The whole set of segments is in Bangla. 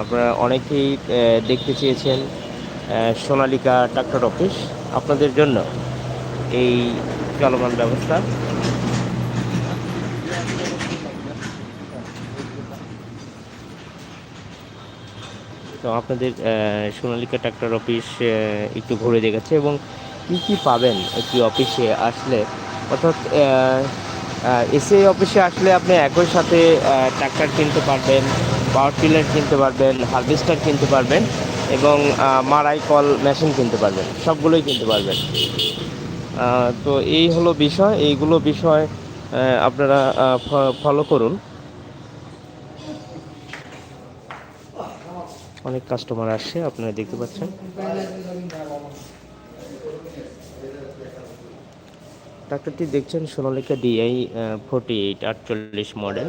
আপনারা অনেকেই দেখতে চেয়েছেন সোনালিকা ট্রাক্টর অফিস। আপনাদের জন্য এই চলমান ব্যবস্থা। তো আপনাদের সোনালিকা ট্রাক্টর অফিস একটু ঘুরে দেখাচ্ছে এবং কী কী পাবেন একটি অফিসে আসলে? অর্থাৎ এসে অফিসে আসলে আপনি একই সাথে ট্রাক্টর কিনতে পারবেন। পাওয়ার টিলার কিনতে পারবেন, হারভেস্টার কিনতে পারবেন এবং মারাই কল মেশিন কিনতে পারবেন, সবগুলোই কিনতে পারবেন। তো এই হলো বিষয়, এইগুলো বিষয় আপনারা ফলো করুন। অনেক কাস্টমার আসছে, আপনারা দেখতে পাচ্ছেন। ট্রাক্টরটি দেখছেন সোনালিকা ডিআই ফোর্টি এইট আটচল্লিশ মডেল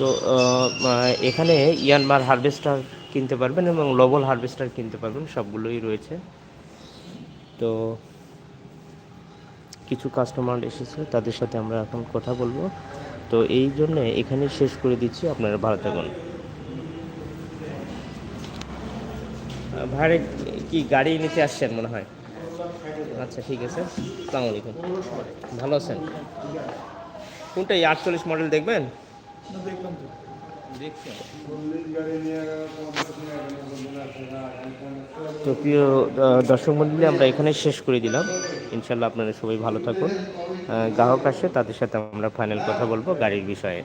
তো এখানে ইয়ানমার হারভেস্টার কিনতে পারবেন এবং লবল হারভেস্টার কিনতে পারবেন, সবগুলোই রয়েছে। তো, কিছু কাস্টমার এসেছে, তাদের সাথে আমরা এখন কথা বলব। তো, এই জন্যে এখানে শেষ করে দিচ্ছি আপনারা ভালো থাকুন ভাড়ে কি গাড়ি নিতে আসছেন মনে হয়? আচ্ছা ঠিক আছে। আসসালামু আলাইকুম। ভালো আছেন? কোনটা, এই আটচল্লিশ মডেল দেখবেন? তো প্রিয় দর্শক মন্ডলী, আমরা এখানে শেষ করে দিলাম। ইনশাল্লাহ আপনারা সবাই ভালো থাকুন। গ্রাহক আসে, তাদের সাথে আমরা ফাইনাল কথা বলব গাড়ির বিষয়ে।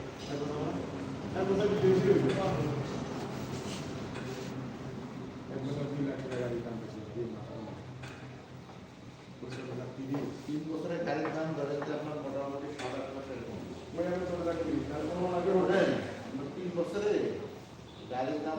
তিন বছরের গাড়ির দাম ধরেন যে আপনার মোটামুটি সাত আট লাখ এরকম। তিন বছরে গাড়ির দাম